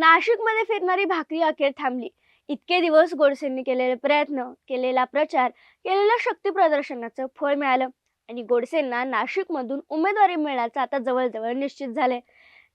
नाशिकमध्ये फिरणारी भाकरी अखेर थांबली. इतके दिवस गोडसेंनी केलेले प्रयत्न केलेला प्रचार केलेल्या शक्ती प्रदर्शनाचं फळ मिळालं. आणि गोडसेंना नाशिकमधून उमेदवारी मिळण्याचं आता जवळजवळ निश्चित झाले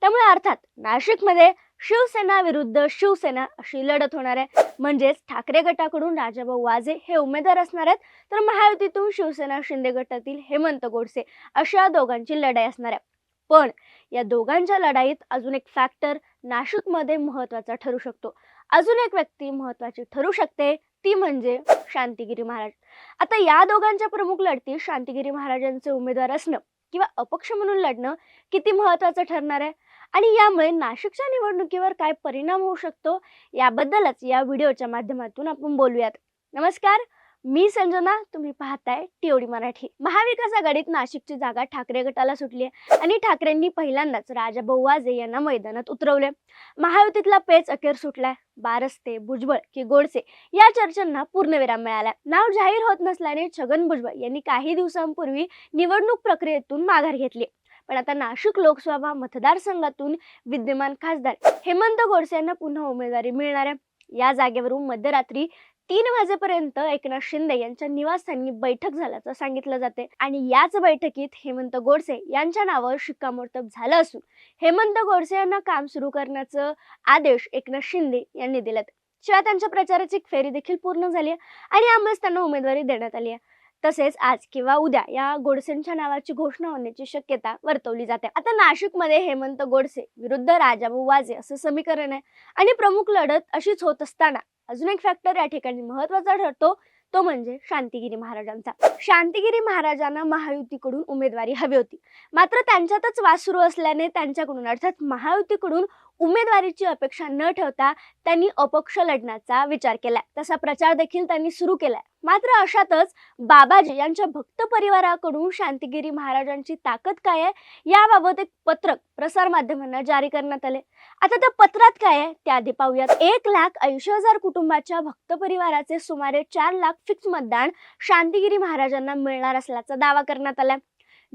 त्यामुळे अर्थात नाशिकमध्ये शिवसेना विरुद्ध शिवसेना अशी लढत होणार आहे. म्हणजेच ठाकरे गटाकडून राजाभाऊ वाजे हे उमेदवार असणार आहेत तर महायुतीतून शिवसेना शिंदे गटातील हेमंत गोडसे अशा दोघांची लढाई असणार आहे. पण या दोघांच्या लढाईत अजून एक फॅक्टर नाशिकमध्ये महत्त्वाचा ठरू शकतो. अजून एक व्यक्ती महत्वाची ठरू शकते ती म्हणजे शांतिगिरी महाराज. आता या दोघांच्या प्रमुख लढती शांतिगिरी महाराजांचे उमेदवार असणं किंवा अपक्ष म्हणून लढणं किती महत्वाचं ठरणार आहे? आणि यामुळे नाशिकच्या निवडणुकीवर काय परिणाम होऊ शकतो? याबद्दलच या व्हिडिओच्या माध्यमातून आपण बोलूयात. नमस्कार मी संजना तुम्ही पाहताय टीओडी मराठी. महाविकास आघाडीत नाशिकची जागा ठाकरे गटाला सुटली आहे आणि ठाकरेंनी पहिल्यांदाच राजा बहुवाजे यांना मैदानात उतरवले महायुतीतला पेच अखेर सुटलाय. बारस्ते भुजबळ की गोडसे या चर्चांना पूर्णविराम मिळाला नाव जाहीर होत नसल्याने छगन भुजबळ यांनी काही दिवसांपूर्वी निवडणूक प्रक्रियेतून माघार घेतली पण आता नाशिक लोकसभा मतदारसंघातून विद्यमान खासदार हेमंत गोडसे यांना पुन्हा उमेदवारी मिळणार आहे. या जागेवरून मध्यरात्री तीन वाजेपर्यंत एकनाथ शिंदे यांच्या निवासस्थानी बैठक झाल्याचं सांगितलं जाते. आणि याच बैठकीत हेमंत गोडसे यांच्या नावावर शिक्कामोर्तब झालं असून हेमंत गोडसे यांना काम सुरू करण्याचं आदेश एकनाथ शिंदे यांनी दिलेत. शिवाय त्यांच्या प्रचाराची एक फेरी देखील पूर्ण झाली आहे आणि यामुळेच त्यांना उमेदवारी देण्यात आली आहे. तसेच आज किंवा उद्या या गोडसेंच्या नावाची घोषणा होण्याची शक्यता वर्तवली जाते. आता नाशिकमध्ये हेमंत गोडसे विरुद्ध राजाभाऊ वाजे असं समीकरण आहे. आणि प्रमुख लढत अशीच होत असताना अजून एक फॅक्टर या ठिकाणी महत्त्वाचा ठरतो तो म्हणजे शांतिगिरी महाराजांचा. शांतिगिरी महाराजांना महायुतीकडून उमेदवारी हवी होती. मात्र त्यांच्यातच वास सुरू असल्याने त्यांच्याकडून अर्थात महायुतीकडून उमेदवारीची अपेक्षा न ठेवता त्यांनी अपक्ष लढण्याचा विचार केलाय. तसा प्रचार देखील त्यांनी सुरू केलाय. मात्र अशातच बाबाजी यांच्या भक्त परिवाराकडून शांतिगिरी महाराजांची ताकद काय आहे? याबाबत एक पत्रक प्रसार माध्यमांना जारी करण्यात आले आता त्या पत्रात काय आहे? ते आधी पाहूयात. एक लाख ऐंशी हजार कुटुंबाच्या भक्त परिवाराचे सुमारे चार लाख फिक्स मतदान शांतिगिरी महाराजांना मिळणार असल्याचा दावा करण्यात आलाय.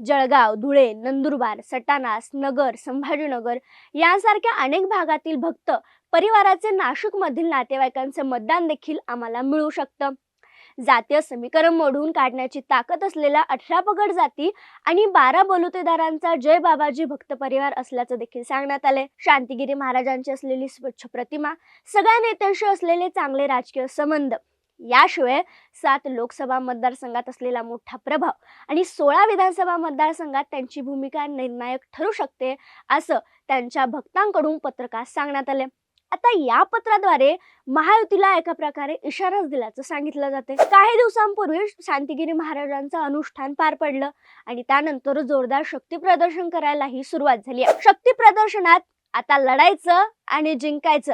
जळगाव धुळे नंदुरबार सटानास नगर संभाजीनगर यांसारख्या अनेक भागातील भक्त परिवाराचे नाशिकमधील नातेवाईकांचे मतदान देखील आम्हाला मिळू शकतं. जातीय समीकरण मोडून काढण्याची ताकद असलेल्या अठरा पगड जाती आणि बारा बलुतेदारांचा जय बाबाजी भक्त परिवार असल्याचं देखील सांगण्यात आले शांतिगिरी महाराजांची असलेली स्वच्छ प्रतिमा सगळ्या नेत्यांशी असलेले चांगले राजकीय संबंध याशिवाय सात लोकसभा मतदारसंघात असलेला मोठा प्रभाव आणि सोळा विधानसभा मतदारसंघात त्यांची भूमिका निर्णायक ठरू शकते असं त्यांच्या भक्तांकडून पत्रकात सांगण्यात आले आता या पत्राद्वारे महायुतीला एका प्रकारे इशाराच दिल्याचं सांगितलं जाते काही दिवसांपूर्वी शांतिगिरी महाराजांचं अनुष्ठान पार पडलं आणि त्यानंतर जोरदार शक्ती प्रदर्शन करायलाही सुरुवात झाली आहे. शक्ती प्रदर्शनात आता लढायचं आणि जिंकायचं.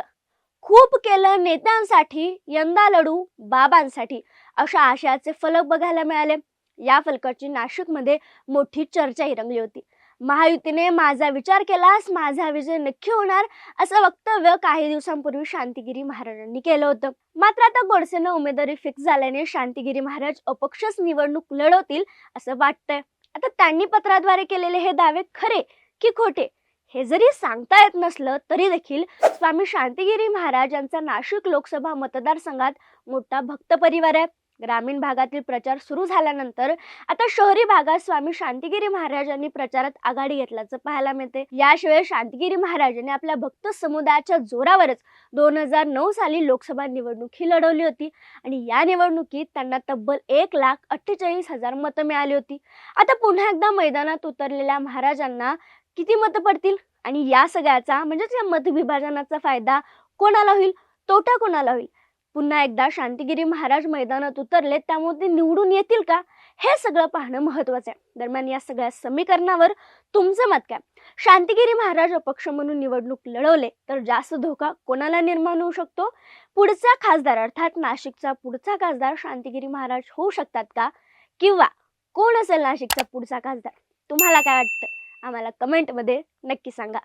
खूप केलं नेत्यांसाठी यंदा लढू बाबांसाठी. अशा आशयाचे फलक बघायला मिळाले. या फलकाची नाशिकमध्ये मोठी चर्चाही रंगली होती. महायुतीने माझा विचार केलास माझा विजय नक्की होणार असं वक्तव्य काही दिवसांपूर्वी शांतिगिरी महाराजांनी केलं होतं. मात्र आता गोडसेनं उमेदवारी फिक्स झाल्याने शांतिगिरी महाराज अपक्षच निवडणूक लढवतील असं वाटतंय. आता त्यांनी पत्राद्वारे केलेले हे दावे खरे की खोटे? हे जरी सांगता येत नसलं तरी देखील स्वामी शांतिगिरी महाराज यांचा नाशिक लोकसभा मतदारसंघात मोठा भक्त परिवार आहे. ग्रामीण भागातील प्रचार सुरू झाल्यानंतर आता शहरी भागात स्वामी शांतिगिरी महाराजांनी प्रचारात आघाडी घेतल्याचं पाहायला मिळते. याशिवाय शांतिगिरी महाराजांनी आपल्या भक्त समुदायाच्या जोरावरच दोन हजार नऊ साली लोकसभा निवडणूक ही लढवली होती आणि या निवडणुकीत त्यांना तब्बल एक लाख अठ्ठेचाळीस हजार मतं मिळाली होती. आता पुन्हा एकदा मैदानात उतरलेल्या महाराजांना किती मतं पडतील? आणि या सगळ्याचा म्हणजेच या मतविभाजनाचा फायदा कोणाला होईल? तोटा कोणाला होईल? पुन्हा एकदा शांतिगिरी महाराज मैदानात उतरले त्यामुळे ते निवडून येतील का? हे सगळं पाहणं महत्वाचं आहे. दरम्यान या सगळ्या समीकरणावर तुमचं मत काय? शांतिगिरी महाराज अपक्ष म्हणून निवडणूक लढवले तर जास्त धोका कोणाला निर्माण होऊ शकतो? पुढचा खासदार अर्थात नाशिकचा पुढचा खासदार शांतिगिरी महाराज होऊ शकतात का? किंवा कोण असेल नाशिकचा पुढचा खासदार? तुम्हाला काय वाटतं? आम्हाला कमेंटमध्ये नक्की सांगा.